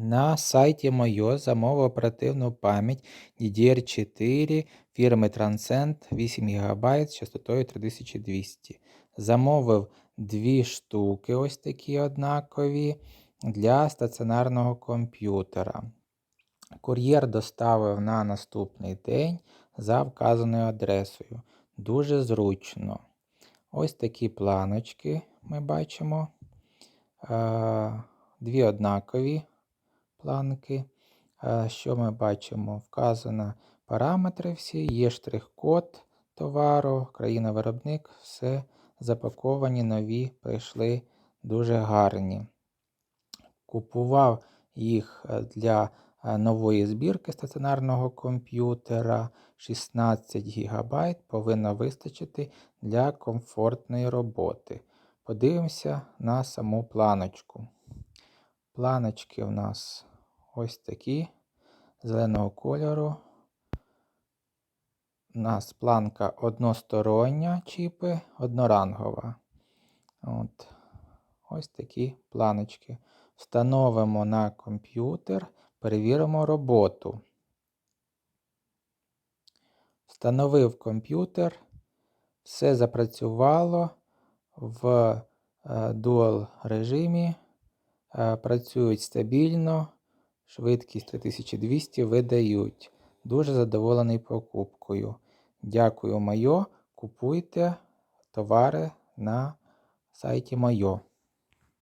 На сайті Moyo замовив оперативну пам'ять DDR4 фірми Transcend 8 ГБ з частотою 3200. Замовив дві штуки, ось такі однакові, для стаціонарного комп'ютера. Кур'єр доставив на наступний день за вказаною адресою. Дуже зручно. Ось такі планочки ми бачимо. Е, Дві однакові планки. Е, Що ми бачимо? Вказано параметри всі, є штрих-код товару, країна-виробник, все запаковані, нові, прийшли дуже гарні. Купував їх е, для е, нової збірки стаціонарного комп'ютера. 16 ГБ повинно вистачити для комфортної роботи. Подивимося на саму планочку. Планочки у нас ось такі зеленого кольору. У нас планка одностороння чіпи, однорангова. От. Ось такі планочки. Встановимо на комп'ютер, перевіримо роботу. Встановив комп'ютер, все запрацювало в е, Dual режимі. Е, Працюють стабільно, швидкість 3200 видають. Дуже задоволений покупкою. Дякую, Майо. Купуйте товари на сайті Майо.